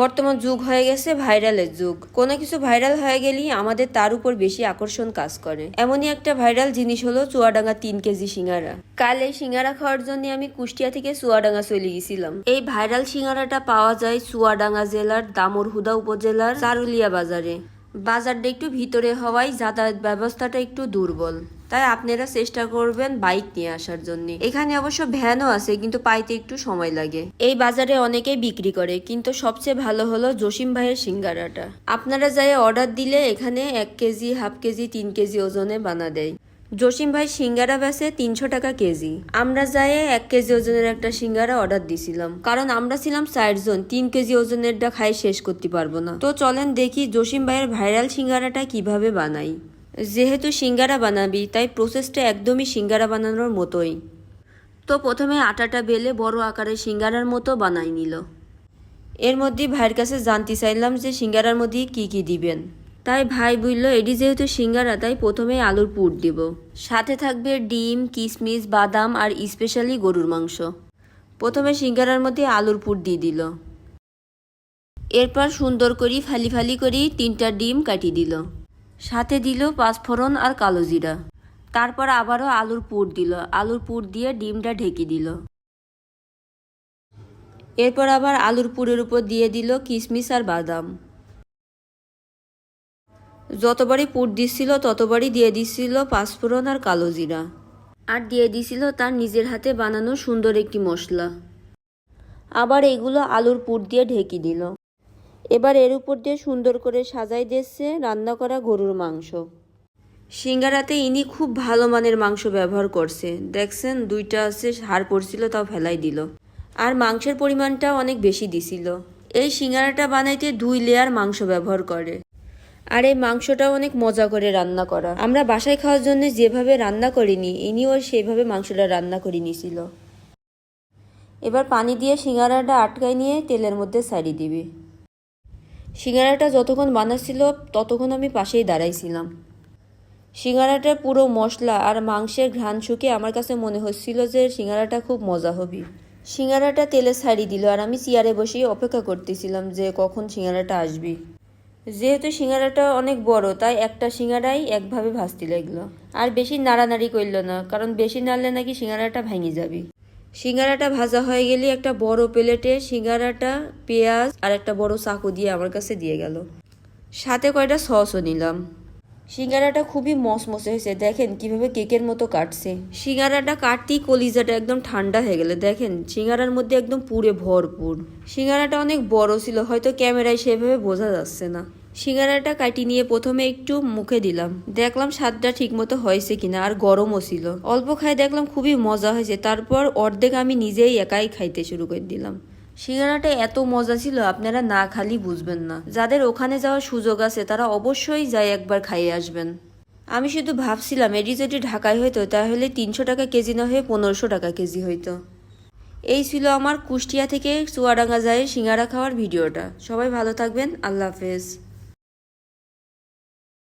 বর্তমান যুগ হয়ে গেছে, ভাইরালের যুগ। কোনো কিছু ভাইরাল হয়ে গেলেই আমাদের তার উপর বেশি আকর্ষণ কাজ করে। এমনই একটা ভাইরাল জিনিস হলো চুয়াডাঙ্গা তিন কেজি সিঙ্গারা। কাল এই সিঙ্গারা খাওয়ার জন্য আমি কুষ্টিয়া থেকে চুয়াডাঙ্গা চলে গেছিলাম। এই ভাইরাল সিঙ্গারাটা পাওয়া যায় চুয়াডাঙ্গা জেলার দামরহুদা উপজেলার চারুলিয়া বাজারে। বাজারটা একটু ভিতরে হওয়ায় যাতায়াত ব্যবস্থাটা একটু দুর্বল। তাই আপনারা চেষ্টা করবেন বাইক নিয়ে আসার জন্য। এখানে অবশ্য ভ্যানও আছে, কিন্তু পাইতে একটু সময় লাগে। এই বাজারে অনেকেই বিক্রি করে, কিন্তু সবচেয়ে ভালো হলো জসিম ভাইয়ের সিঙ্গারাটা। আপনারা যাই অর্ডার দিলে এখানে এক কেজি হাফ কেজি, তিন কেজি ওজনে বানা দেয়। জসিম ভাই সিঙ্গারা বেচে তিনশো টাকা কেজি। আমরা যাই এক কেজি ওজনের একটা সিঙ্গারা অর্ডার দিছিলাম। কারণ আমরা ছিলাম চারজন, তিন কেজি ওজনেরটা খাই শেষ করতে পারব না। তো চলেন দেখি জসিম ভাইয়ের ভাইরাল সিঙ্গারাটা কীভাবে বানাই। যেহেতু সিঙ্গারা বানাবি, তাই প্রসেসটা একদমই সিঙ্গারা বানানোর মতোই। তো প্রথমে আটাটা বেলে বড় আকারের সিঙ্গারার মতো বানাই নিল। এর মধ্যে ভাইয়ের কাছে জানতে চাইলাম যে সিঙ্গারার মধ্যে কি কি দিবেন। তাই ভাই বলল, এটি যেহেতু সিঙ্গারা, তাই প্রথমে আলুর পুর দিব। সাথে থাকবে ডিম কিশমিশ বাদাম আর স্পেশালি গরুর মাংস। প্রথমে সিঙ্গারার মধ্যে আলুর পুর দিয়ে দিল। এরপর সুন্দর করি ফালি ফালি করি তিনটা ডিম কাটি দিল। সাথে দিল পাঁচফোড়ন আর কালো জিরা। তারপর আবারও আলুর পুর দিল। আলুর পুর দিয়ে ডিমটা ঢেকে দিল। এরপর আবার আলুর পুরের উপর দিয়ে দিল কিশমিশ আর বাদাম। যতবারই পুর দিচ্ছিল ততবারই দিয়ে দিচ্ছিল পাঁচফোড়ন আর কালো জিরা। আর দিয়ে দিছিল তার নিজের হাতে বানানো সুন্দর একটি মশলা। আবার এগুলো আলুর পুর দিয়ে ঢেকে দিল। এবার এর উপর দিয়ে সুন্দর করে সাজাই দিচ্ছে রান্না করা গরুর মাংস। সিঙ্গারাতে ইনি খুব ভালো মানের মাংস ব্যবহার করছে। দেখছেন, দুইটা আছে, হাড় পড়ছিল তাও ফেলাই দিল। আর মাংসের পরিমাণটা অনেক বেশি দিছিল। এই সিঙ্গারাটা বানাইতে দুই লেয়ার মাংস ব্যবহার করে। আর এই মাংসটাও অনেক মজা করে রান্না করা। আমরা বাসায় খাওয়ার জন্য যেভাবে রান্না করিনি, ইনিও সেইভাবে মাংসটা রান্না করে নিছিল। এবার পানি দিয়ে সিঙ্গারাটা আটকায় নিয়ে তেলের মধ্যে সারি দিবি। সিঙ্গারাটা যতক্ষণ বানাচ্ছিল, ততক্ষণ আমি পাশেই দাঁড়াইছিলাম। সিঙ্গারাটার পুরো মশলা আর মাংসের ঘ্রাণ শুকে আমার কাছে মনে হচ্ছিল যে সিঙ্গারাটা খুব মজা হবে। সিঙ্গারাটা তেলে ছাড়ি দিল আর আমি চেয়ারে বসেই অপেক্ষা করতেছিলাম যে কখন সিঙ্গারাটা আসবি। যেহেতু সিঙ্গারাটা অনেক বড়, তাই একটা সিঙ্গারাই একভাবে ভাজতে লাগল। আর বেশি নাড়ানাড়ি করল না, কারণ বেশি নাড়লে নাকি সিঙ্গারাটা ভেঙে যাবে। সিঙ্গারাটা ভাজা হয়ে গেলে একটা বড় প্লেটে সিঙ্গারাটা, পেঁয়াজ আর একটা বড় চাকু দিয়ে আমার কাছে দিয়ে গেল। সাথে কয়টা সসও নিলাম। সিঙ্গারাটা খুবই মসমসে হয়েছে। দেখেন কীভাবে কেকের মতো কাটছে। সিঙ্গারাটা কাটতেই কলিজাটা একদম ঠান্ডা হয়ে গেলে। দেখেন সিঙ্গারার মধ্যে একদম পুরে ভরপুর। সিঙ্গারাটা অনেক বড় ছিল, হয়তো ক্যামেরায় সেভাবে বোঝা যাচ্ছে না। সিঙ্গারাটা কাটি নিয়ে প্রথমে একটু মুখে দিলাম। দেখলাম স্বাদটা ঠিক মতো হয়েছে কিনা আর গরমও ছিল। অল্প খাই দেখলাম খুবই মজা হয়েছে। তারপর অর্ধেক আমি নিজেই একাই খাইতে শুরু করে দিলাম। সিঙ্গারাটা এত মজা ছিল, আপনারা না খালি বুঝবেন না। যাদের ওখানে যাওয়ার সুযোগ আছে, তারা অবশ্যই যায় একবার খাইয়ে আসবেন। আমি শুধু ভাবছিলাম, এটি যদি ঢাকায় হইতো, তাহলে তিনশো টাকা কেজি না হয়ে পনেরোশো টাকা কেজি হইতো। এই ছিল আমার কুষ্টিয়া থেকে চুয়াডাঙ্গা যায় সিঙ্গারা খাওয়ার ভিডিওটা। সবাই ভালো থাকবেন। আল্লাহ হাফেজ।